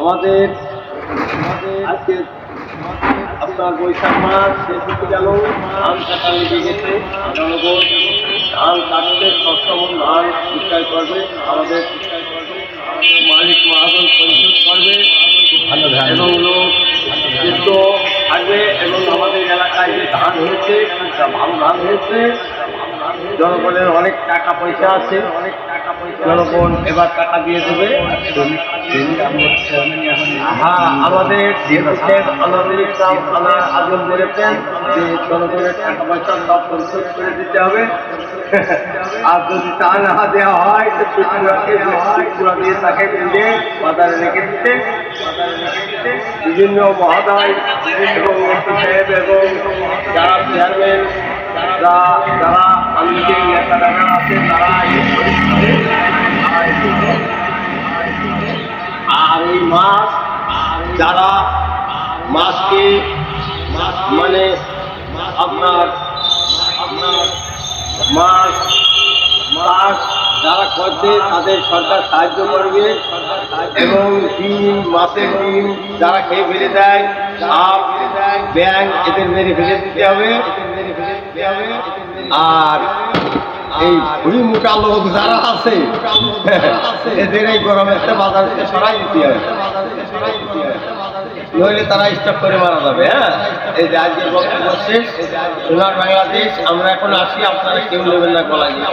আমাদের আপনার বৈশাখ মাস শেষ হতে গেল, ধান কাটা লেগে গেছে জনগণ ধান কাটতে সক্ষম ধান বিক্রয় করবে আমাদের মালিক মহাজন পরিশোধ করবে, এবং লোক যুক্ত থাকবে, এবং আমাদের এলাকায় যে ধান হয়েছে ভালো ধান হয়েছে, জনগণের অনেক টাকা পয়সা আছে অনেক এবার টাকা দিয়ে দেবে। হ্যাঁ আমাদের যে জনগণের টাকা পয়সা সব পরিশোধ করে দিতে হবে। আর যদি তা না দেওয়া হয়, তো তাকে বাজারে রেখে দিতে। বিভিন্ন মহোদয় এবং সাহেব এবং যারা চেয়ারম্যান যারা যারা তারা মাছ, যারা মাছকে মানে আপনার আপনার মাছ মাছ যারা করছে তাদের সরকার সাহায্য করবে এবং ডিম, মাছের ডিম যারা খেয়ে ফেলে দেয় সাপ ব্যাং এদের মেরে ফেলে দিতে হবে। আর এই মোটা লোক যারা আছে, এদের এই গরমে একটা বাজার সরাই দিতে হবে। নইলে তারা স্টপ করে মারা যাবে হ্যাঁ? এই যে আজকের বক্তব্য শেষ সোনার বাংলাদেশ, আমরা এখন আসি আপনারা কেউ নেবেন না দিয়ে